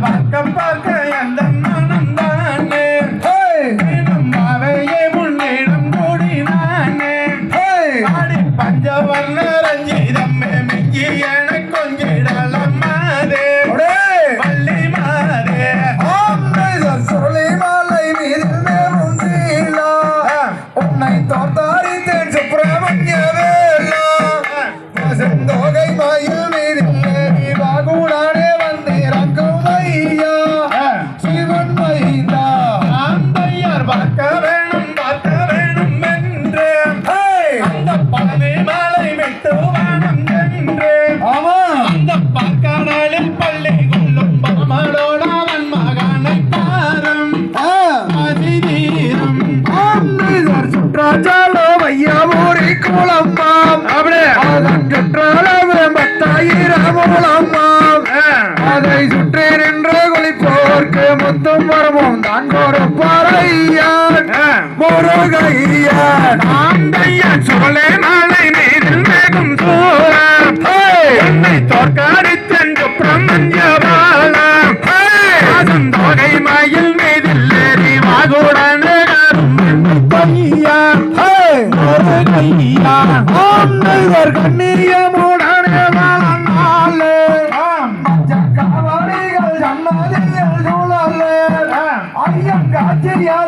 பக்கம் பார்க்க அந்த மனம் தானே. நம்மாவையே முன்னிடம் கூடி நானே. ஆடி பஞ்சவர்ண ரஞ்சிதம் மெஞ்சி என கொஞ்சிடலாம். எனக்கு முத்தும் மரமும் தான் ஒரு பறையான் முருகையன். ஆண்டையன் சோழே நாளை நீரில் மேகும் சூழன் என்னை தோற்காடித்தென்று பிரம்மஞ்சவாளம் தொகை மயில் மீதில் ஏறி வாகுடன் முருகையா bacteria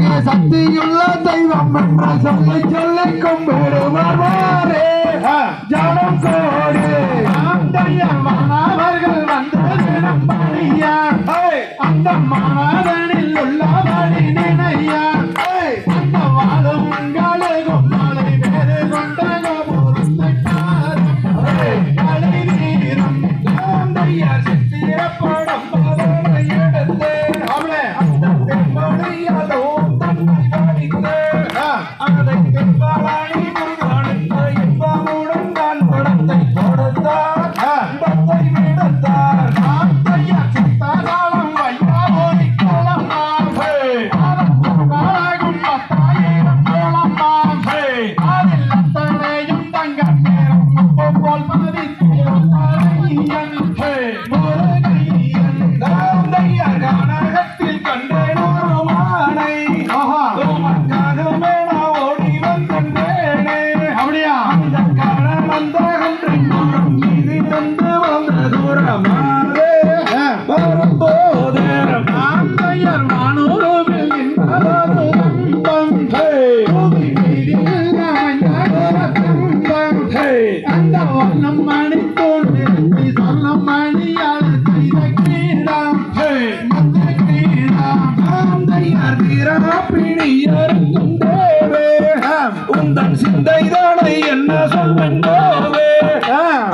சக்தியுள்ள தெய்வம் என்ற சொல்லை சொல்லி கும்பிடுவாரே ஜனம் கோடி. மாணவர்கள் அந்த மாணவனில் உள்ளவனி நினையா? அந்த வாழும் உங்களுக்கும் நாளை வேறு கொண்டன பொருந்தக்காரே கலை வீரம் பிணியருக்கும் தேவே உந்தன் சிந்தைதானே என்ன சொல்வென்றோவே.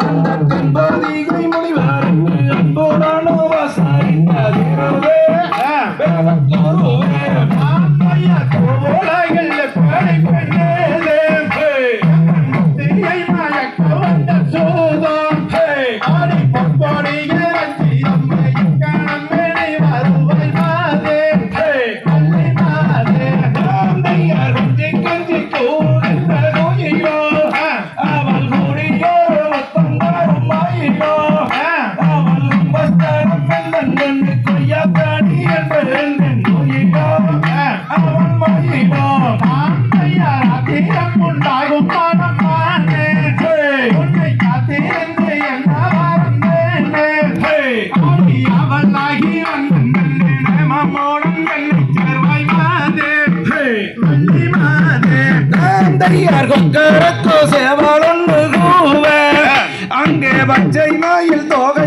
அந்த தென்பதிகை முனிவருக்கு அன்புடனோ வசாரித்ததிரவே ராத்திரம் உண்டாகும் மனம் மானே உன்னை காத்திருந்து என்ன வரந்தேனே ஆடி அவளாகி வந்தேனே மம்மோடும் என்னை சேர்வாய் மாதே. மல்லி மாதே. தந்தையார் கொக்கரக்கோ சேவலொன்று கூவ. அங்கே பச்சை மயில் தொகை